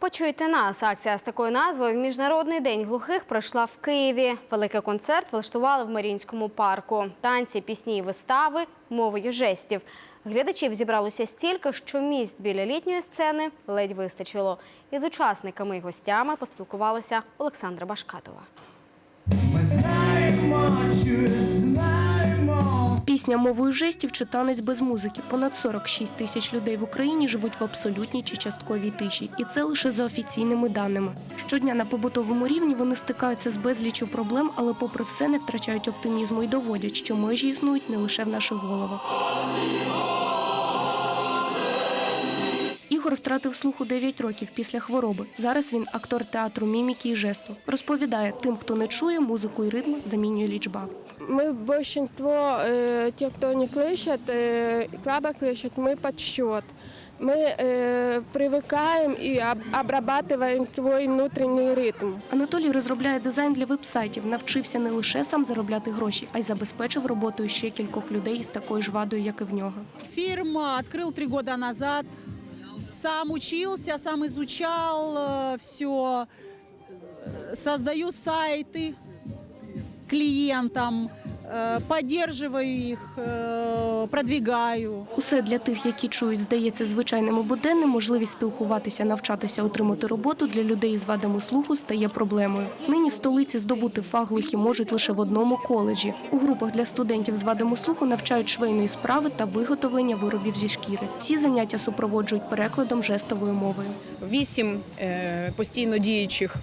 Почуйте нас. Акція з такою назвою в Міжнародний день глухих пройшла в Києві. Великий концерт влаштували в Марінському парку. Танці, пісні і вистави мовою жестів. Глядачів зібралося стільки, що місць біля літньої сцени ледь вистачило. Із учасниками і гостями поспілкувалася Олександра Башкатова. Пісня мовою жестів чи танець без музики. Понад 46 тисяч людей в Україні живуть в абсолютній чи частковій тиші, і це лише за офіційними даними. Щодня на побутовому рівні вони стикаються з безліччю проблем, але попри все не втрачають оптимізму і доводять, що межі існують не лише в наших головах. Ігор втратив слух у 9 років після хвороби. Зараз він актор театру міміки і жесту. Розповідає, тим, хто не чує, музику і ритм замінює лічба. Мы большинство э, тех, кто не слышит, э, слабо слышит, мы подсчет. Мы э, привыкаем и об- обрабатываем свой внутренний ритм. Анатолій розробляє дизайн для веб-сайтів, навчився не лише сам заробляти гроші, а й забезпечив роботою ще кількох людей із такою ж вадою, як і в нього. Фирм открыл три года назад. Сам учился, сам изучал все. Создаю сайты клиентам, э, поддерживаю их, э, продвигаю. Усе для тих, які чують, здається звичайним і буденним, можливість спілкуватися, навчатися, отримати роботу для людей із вадами слуху стає проблемою. Нині в столиці здобути фах глухі можуть лише в одному коледжі. У групах для студентів з вадами слуху навчають швейної справи та виготовлення виробів зі шкіри. Всі заняття супроводжують перекладом жестовою мовою. Вісім е, постійно діючих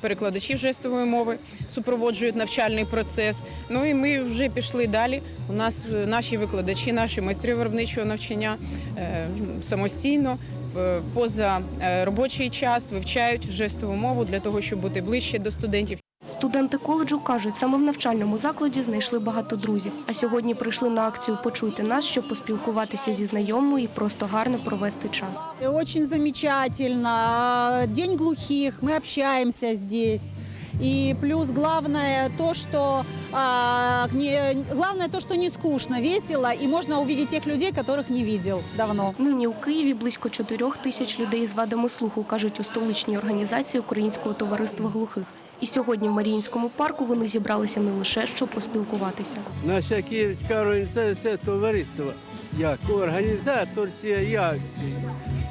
перекладачів жестової мови супроводжують навчальний процес. Ну і ми вже пішли далі. У нас е, наші викладачі, наші майстри виробничого навчання е, самостійно. е, Поза робочий час вивчають жестову мову для того, щоб бути ближче до студентів. Студенти коледжу кажуть, саме в навчальному закладі знайшли багато друзів. А сьогодні прийшли на акцію Почуйте нас, щоб поспілкуватися зі знайомою і просто гарно провести час. Э, Очень замечательно. День глухих, мы общаемся здесь. И плюс главное то, что а, не, главное то, что не скучно, весело, и можно увидеть тех людей, которых не видел давно. Нині у Києві близько чотирьох тисяч людей з вадами слуху, кажуть у столичній організації Українського товариства глухих. І сьогодні в Маріїнському парку вони зібралися не лише щоб поспілкуватися. Наша київська організація товариство як організатор цієї акції.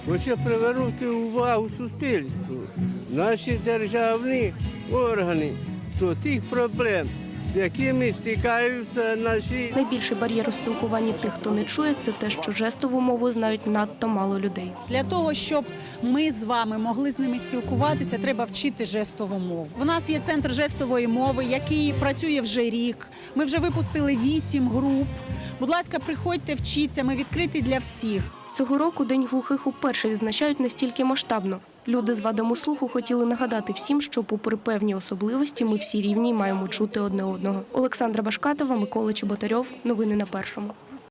Хоче привернути увагу суспільству, наші державні органи до тих проблем, з якими стикаються наші Найбільший бар'єр у спілкуванні тих, хто не чує, це те, що жестову мову знають надто мало людей. Для того, щоб ми з вами могли з ними спілкуватися, треба вчити жестову мову. У нас є центр жестової мови, який працює вже рік. Ми вже випустили вісім груп. Будь ласка, приходьте, вчіться. Ми відкриті для всіх. Цього року День глухих уперше відзначають настільки масштабно. Люди з вадами слуху хотіли нагадати всім, що, попри певні особливості, ми всі рівні маємо чути одне одного. Олександра Башкатова, Микола Чеботарьов. Новини на першому.